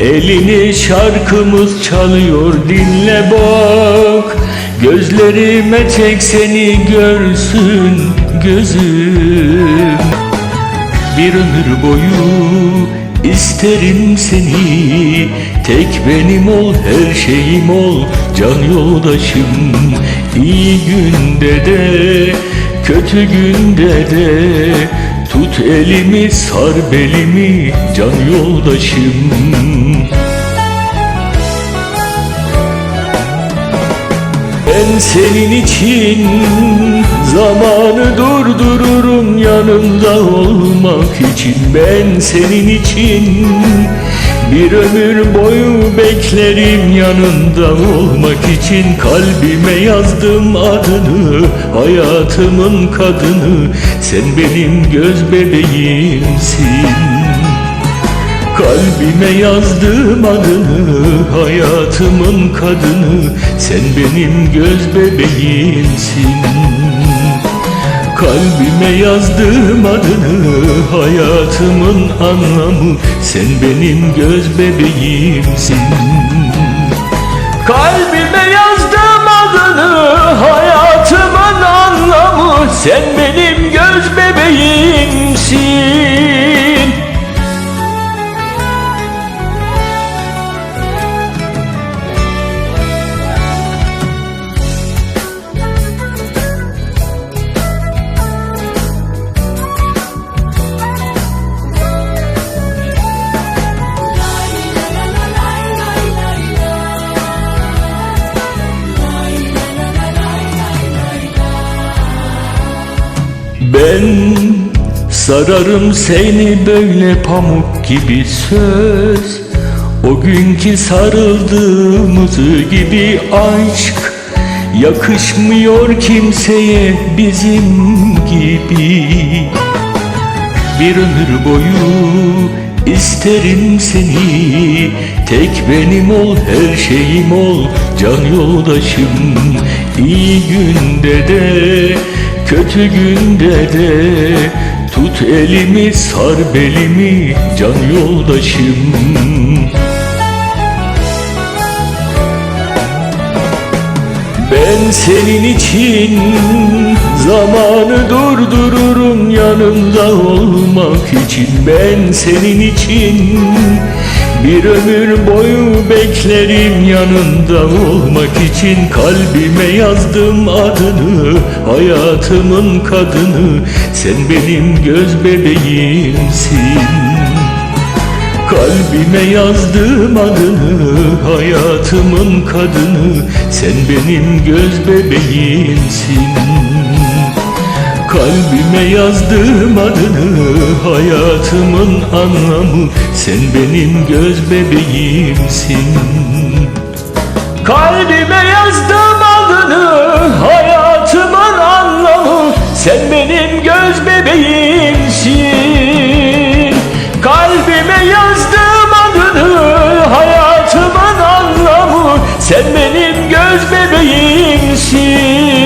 Elini şarkımız çalıyor dinle bak. Gözlerime tek seni görsün gözüm. Bir ömür boyu isterim seni. Tek benim ol her şeyim ol. Can yoldaşım İyi günde de kötü günde de Tut elimi sar belimi can yoldaşım. Ben senin için zamanı durdururum yanımda olmak için. Ben senin için bir ömür boyu beklerim yanında olmak için. Kalbime yazdım adını hayatımın kadını. Sen benim göz bebeğimsin. Kalbime yazdım adını Hayatımın kadını. Sen benim göz bebeğimsin. Kalbime yazdım adını Hayatımın anlamı Sen benim göz bebeğimsin. Kalbime yazdım adını Hayatımın anlamı. Sen benim göz bebeğimsin Ben sararım seni böyle pamuk gibi söz. O günkü sarıldığımız gibi aşk. Yakışmıyor kimseye bizim gibi. Bir ömür boyu isterim seni. Tek benim ol her şeyim ol. Can yoldaşım İyi günde de kötü günde de Tut elimi sar belimi can yoldaşım. Ben senin için zamanı durdururum yanında olmak için. Ben senin için bir ömür boyu beklerim yanında olmak için. Kalbime yazdım adını hayatımın kadını. Sen benim göz bebeğimsin. Kalbime yazdım adını Hayatımın kadını Kalbime yazdım adını Hayatımın anlamı. Sen benim göz bebeğimsin. Kalbime yazdım adını Hayatımın anlamı. Sen benim göz bebeğimsin. Kalbime yazdım adını Hayatımın anlamı. Sen benim göz bebeğimsin.